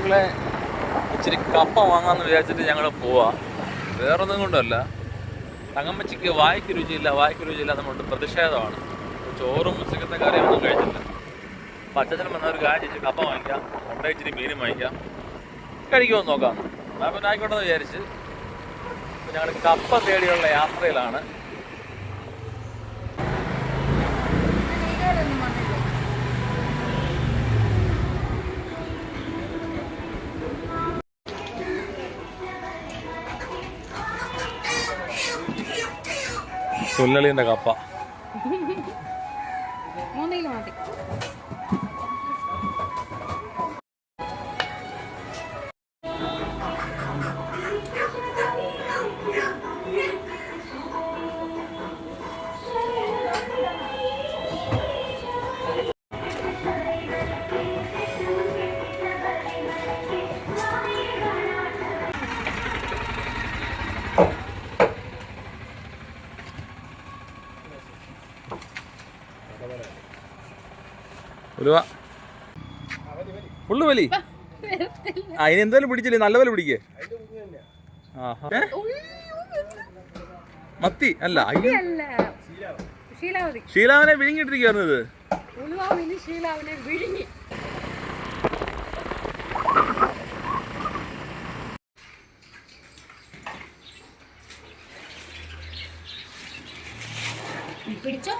സുഹൃത്തുക്കളെ ഇച്ചിരി കപ്പ വാങ്ങാമെന്ന് വിചാരിച്ചിട്ട് ഞങ്ങൾ പോവാ. വേറൊന്നും കൊണ്ടല്ല. തങ്ങമ്മച്ചിക്ക് വായ്ക്ക് രുചിയില്ല വായ്ക്ക് രുചിയില്ല എന്നുകൊണ്ട് പ്രതിഷേധമാണ്. ചോറും ഉച്ചക്കത്തെ കറിയും ഒന്നും കഴിച്ചില്ല. അപ്പം അച്ഛനും കാര്യം കപ്പ വാങ്ങിക്കാം. കൊണ്ട ഇച്ചിരി മീനും വാങ്ങിക്കാം. കഴിക്കുമോ നോക്കാം. അപ്പം ആയിക്കോട്ടെ എന്ന് വിചാരിച്ച് ഞങ്ങൾ കപ്പ തേടിയുള്ള യാത്രയിലാണ്. സുല്ലളിന്റെ കപ്പ. മൂന്നിൽ മതി. ഉലുവ ഫുള്ള് വലി. ആ ഇനി എന്തായാലും പിടിച്ചില്ലേ? നല്ല വില പിടിക്കേ? മത്തി അല്ല ഷീലാവനെ വിഴുങ്ങിട്ടിരിക്കുന്നു ഇത്. ഉളുവാവിന് ശീലാവിനെ വിഴുങ്ങി. പിടിച്ചോ?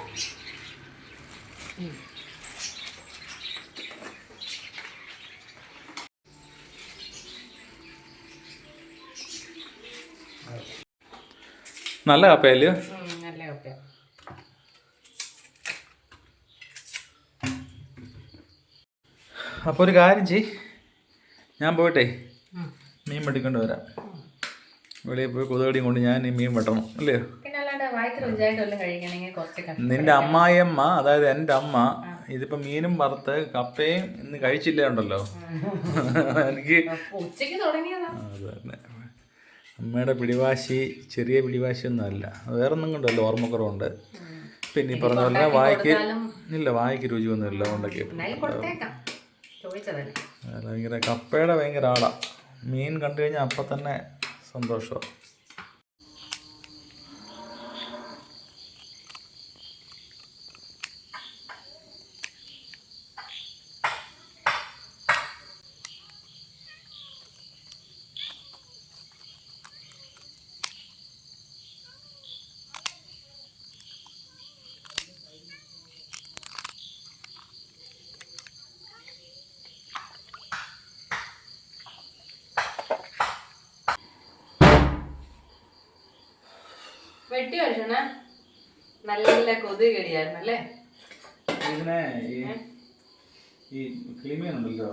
നല്ല കപ്പയല്ലേ നല്ല കപ്പ അപ്പോൾ ഒരു കാര്യം ചെയ് ഞാൻ പോയിട്ടെ മീൻ വെട്ടിക്കൊണ്ട് വരാം. വെളിയിൽ പോയി കൊതുകടിയും കൊണ്ട് ഞാൻ ഈ മീൻ വെട്ടണം അല്ലേ? പിന്നെ അല്ലാണ്ട് വായിക്ക് രുചിയായിട്ട് വല്ലതും കുറച്ച് കഷ്ടം നിന്റെ അമ്മായിയമ്മ അതായത് എന്റെ അമ്മ ഇതിപ്പോ മീനും വറുത്ത് കപ്പയും ഇന്ന് കഴിച്ചില്ല ഉണ്ടല്ലോ? എനിക്ക് ഉച്ചയ്ക്ക് തുടങ്ങിയതാ. ആ, അത്. തന്നെ അമ്മയുടെ പിടിവാശി ചെറിയ പിടിവാശി ഒന്നും അല്ല വേറൊന്നും കൊണ്ടല്ല ഓർമ്മക്കുറവുണ്ട്. പിന്നെ ഈ പറഞ്ഞ പോലെ വായിക്ക് ഇല്ല വായിക്ക് രുചി ഒന്നും ഇല്ല കൊടുത്തേക്കാം. ചോദിച്ചതല്ലേ. അല്ല, ഭയങ്കര കപ്പയുടെ ഭയങ്കര ആളാണ് മീൻ കണ്ടു കഴിഞ്ഞാൽ അപ്പം തന്നെ സന്തോഷമാണ് വെട്ടി കഴിച്ചോണ. നല്ല കൊതുക് കടിയായിരുന്നു അല്ലേ? ഇതിനെ ഈ ഈ കിളിമീൻ ഉണ്ടല്ലോ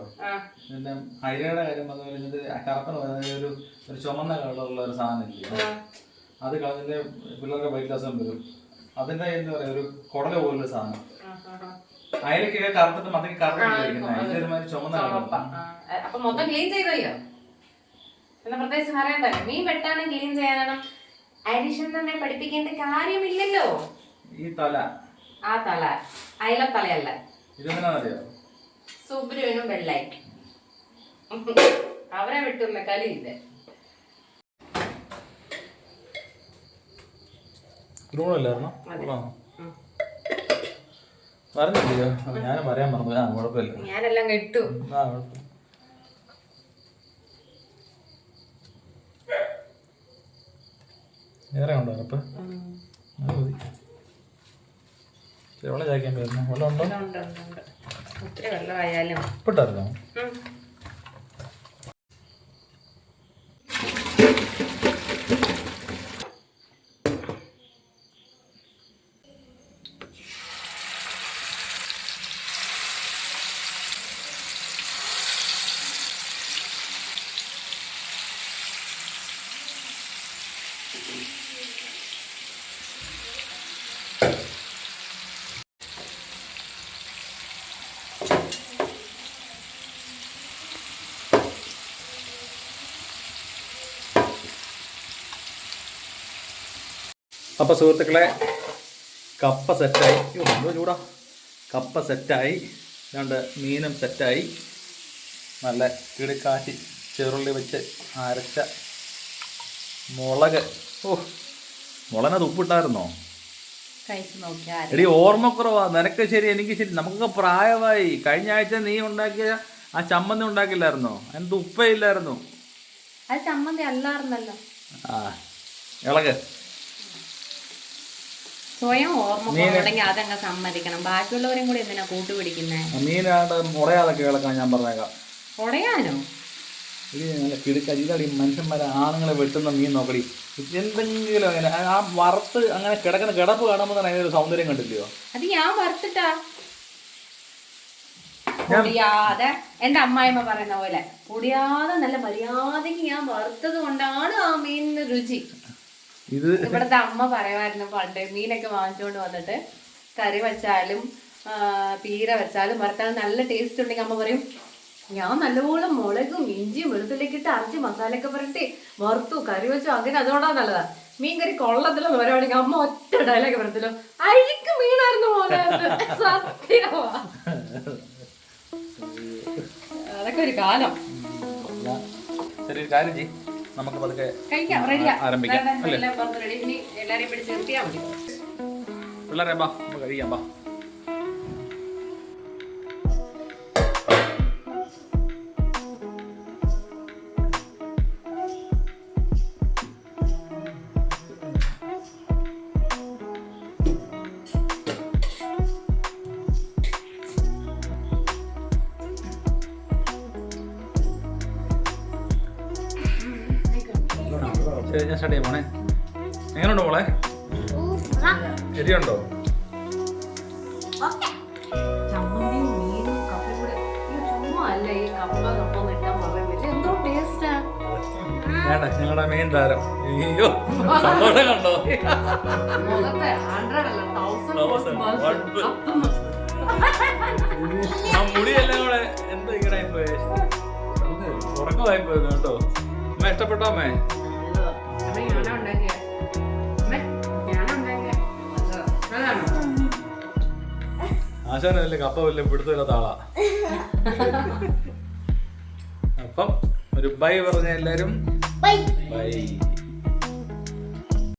ഇതിന്റെ ഹൈരയുടെ കാര്യം പറഞ്ഞു കഴിഞ്ഞത് കറുപ്പൻ ഒരു ഒരു ചുമന്ന കളറുള്ള ഒരു സാധനം ഇല്ലേ? അത് കളഞ്ഞിട്ട് പിള്ളേരുടെ വൈറ്റ് വരും അതിന്റെ എന്താ പറയാ ഒരു കുടല പോലുള്ള സാധനം. ആ, ആ, ആ. അയലൊക്കെ കറുത്തിട്ട് മതി കറുപ്പിരിക്കുന്നത് അതിന്റെ ഒരുമാതിരി ചുമന്ന. കളർ മൊത്തം ക്ലീൻ ചെയ്തല്ലോ. എന്നാ പ്രത്യേകിച്ച് അറിയണ്ടല്ലോ മീൻ വെട്ടാനും ക്ലീൻ ചെയ്യാനും അരിഷൻ തന്നെ പഠിപ്പിക്കേണ്ട കാര്യമില്ലല്ലോ. ഈ തല. ആ തല. അയല തലയല്ല സുബ്രുവിനും വെള്ളായി അവരെ വിട്ടുന്ന കളിയില്ല ഗ്രൂണല്ലായിരുന്നോ ഞാനെല്ലാം പറഞ്ഞില്ലയോ അത് ഞാനും പറയാൻ മറന്നു ആ കുഴപ്പമില്ല ഞാനെല്ലാം കെട്ടു വേറെ ഉണ്ടോ അറപ്പ് അത് മതി. വെള്ളം വരുന്നു വെള്ളം ഉണ്ടോ. ഒത്തിരി വെള്ളമായാലും. ഇപ്പിട്ടായിരുന്നോ അപ്പോൾ സുഹൃത്തുക്കളെ കപ്പ സെറ്റായി. എന്തോ ചൂടാ. കപ്പ സെറ്റായി. രണ്ട് മീനും സെറ്റായി. നല്ല കിടക്കാച്ചി ചെറുള്ളി വെച്ച് അരച്ച മുളക്. ഓ മുളകത് ഉപ്പിട്ടായിരുന്നോ? എടി ഓർമ്മക്കുറവാ. നിനക്ക് ശരി എനിക്ക് ശരി. നമുക്കൊക്കെ പ്രായമായി. കഴിഞ്ഞ ആഴ്ച നീ ഉണ്ടാക്കിയ ആ ചമ്മന്തി ഉണ്ടാക്കില്ലായിരുന്നോ? അതിനകത്ത് ഉപ്പയില്ലായിരുന്നു അത് ചമ്മന്തി അല്ലായിരുന്നല്ലോ. ആ ഇളക്. സ്വയം ഓർമ്മ കുറവുണ്ടെങ്കിൽ അതങ്ങ് സമ്മതിക്കണം. ബാക്കിയുള്ളവരും കൂടി എന്തിനാ കൂട്ടുപിടിക്കുന്നേ? മീനാണ്ട് മുളയാതൊക്കെ ഇളക്കാൻ ഞാൻ പറഞ്ഞേക്കാം. ഉടയാനോ ഇത് നല്ല കിടുക്ക ഇതാടി മനുഷ്യന്മാരെ ആണുങ്ങളെ വെട്ടുന്ന മീൻ നോക്കടി. എന്തെങ്കിലും അങ്ങനെ ആ- വറുത്ത് അങ്ങനെ കിടക്കുന്ന കിടപ്പ് കാണുമ്പോൾ തന്നെ അതിനൊരു സൗന്ദര്യം കണ്ടില്ലയോ? അത് ഞാൻ വറുത്തിട്ടാ. പൊടിയാതെ എന്റെ അമ്മായിമ്മ പറയുന്ന പോലെ പൊടിയാതെ നല്ല മര്യാദയ്ക്ക് ഞാൻ വറുത്തത് കൊണ്ടാണ് ആ മീനിന് രുചി. ഇത് ഇവിടുത്തെ അമ്മ പറയുമായിരുന്നു പണ്ട് മീനൊക്കെ വാങ്ങിച്ചുകൊണ്ട് വന്നിട്ട് കറി വെച്ചാലും പീര വെച്ചാലും വറുത്താലും നല്ല ടേസ്റ്റ് ഉണ്ടെങ്കിൽ അമ്മ പറയും ഞാൻ നല്ലപോലെ മുളകും ഇഞ്ചിയും വെളുത്തുള്ളിയൊക്കെ ഇട്ട് അരച്ച് മസാലയൊക്കെ പുരട്ടി വറുത്തു കറി വെച്ചു അങ്ങനെ അതുകൊണ്ടാ നല്ലതാ. മീൻ കറി കൊള്ളത്തിലോ പറയുവാണെങ്കിൽ അമ്മ ഒറ്റ ഡയലോഗ് പറഞ്ഞല്ലോ അഴിക്ക് മീനായിരുന്നു മോനെ. സത്യമാ അതൊക്കെ ഒരു കാലം ശരി കാര്യം നമുക്ക് പതുക്കെ ആരംഭിക്കാം, അല്ലേ? പിള്ളേരെ ബാ നമുക്ക് കഴിയാം ബാ കപ്പ ചെയ്യാൻ പോണേ എങ്ങനെയുണ്ടോ മോളെ ശരിയുണ്ടോ വേണ്ട ഞങ്ങളുടെ മെയിൻ താരം. അയ്യോ സന്തോഷം കണ്ടോ. ആ മുടിയെല്ലാം കൂടെ എന്താ ഇങ്ങനെ ഉറക്കമായി പോയത് കേട്ടോ. അമ്മ ഇഷ്ടപ്പെട്ടോ അമ്മേ? ആശാനല്ലേ കപ്പ വല്ല പിടുത്തമില്ലാത്ത ആളാ. അപ്പം ഒരു ബൈ പറഞ്ഞ എല്ലാരും. ബൈ. ബൈ.